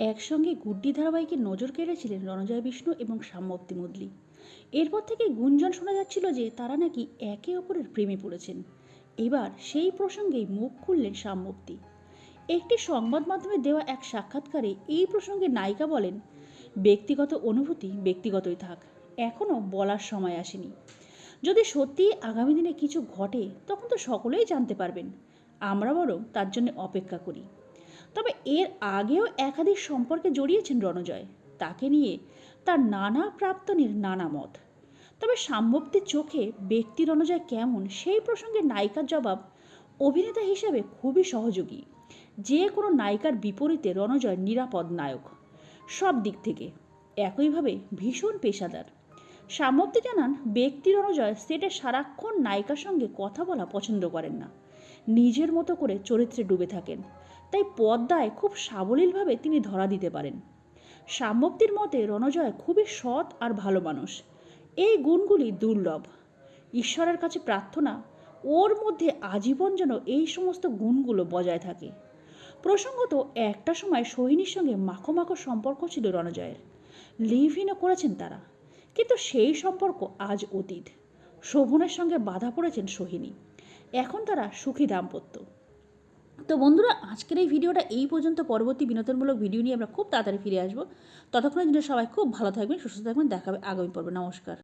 একসঙ্গে গুড্ডি ধারাবাহিকে নজর কেড়েছিলেন রণজয় বিষ্ণু এবং সাম্যপ্তি মুদলি। এরপর থেকে গুঞ্জন শোনা যাচ্ছিল যে তারা নাকি একে অপরের প্রেমে পড়েছেন। এবার সেই প্রসঙ্গেই মুখ খুললেন সাম্যপ্তি একটি সংবাদ মাধ্যমে দেওয়া এক সাক্ষাৎকারে এই প্রসঙ্গে নায়িকা বলেন, ব্যক্তিগত অনুভূতি ব্যক্তিগতই থাক এখনও বলার সময় আসেনি। যদি সত্যি আগামী দিনে কিছু ঘটে, তখন তো সকলেই জানতে পারবেন। আমরা বরং তার জন্য অপেক্ষা করি। তবে এর আগেও একাধিক সম্পর্কে জড়িয়েছেন রণজয়। তাকে নিয়ে তার নানা প্রাক্তনের নানা মত। তবে সাম্যপ্তির চোখে ব্যক্তি রণজয় কেমন, সেই প্রসঙ্গে নায়িকার জবাব অভিনেতা হিসেবে খুবই সহযোগী। যে কোনো নায়িকার বিপরীতে রণজয় নিরাপদ নায়ক। সব দিক থেকে একইভাবে ভীষণ পেশাদার। সাম্যপ্তি জানান ব্যক্তি রণজয় সেটে সারাক্ষণ নায়িকার সঙ্গে কথা বলা পছন্দ করেন না। নিজের মতো করে চরিত্রে ডুবে থাকেন। তাই পদ্মায় খুব সাবলীলভাবে তিনি ধরা দিতে পারেন। সাম্যপ্তির মতে রণজয় খুবই সৎ আর ভালো মানুষ। এই গুণগুলি দুর্লভ। ঈশ্বরের কাছে প্রার্থনা, ওর মধ্যে আজীবন যেন এই সমস্ত গুণগুলো বজায় থাকে। প্রসঙ্গত, একটা সময় সোহিনীর সঙ্গে মাখো মাখো সম্পর্ক ছিল রণজয়ের। লিভ ইনও করেছেন তারা। কিন্তু সেই সম্পর্ক আজ অতীত। শোভনের সঙ্গে বাধা পড়েছেন সোহিনী। এখন তারা সুখী দাম্পত্য। তো বন্ধুরা, আজকের এই ভিডিওটা এই পর্যন্ত। পরবর্তী বিনোদনমূলক ভিডিও নিয়ে আমরা খুব তাড়াতাড়ি ফিরে আসব। ততক্ষণের জন্য সবাই খুব ভালো থাকবেন, সুস্থ থাকবেন। দেখাবে আগামী পর্বে। নমস্কার।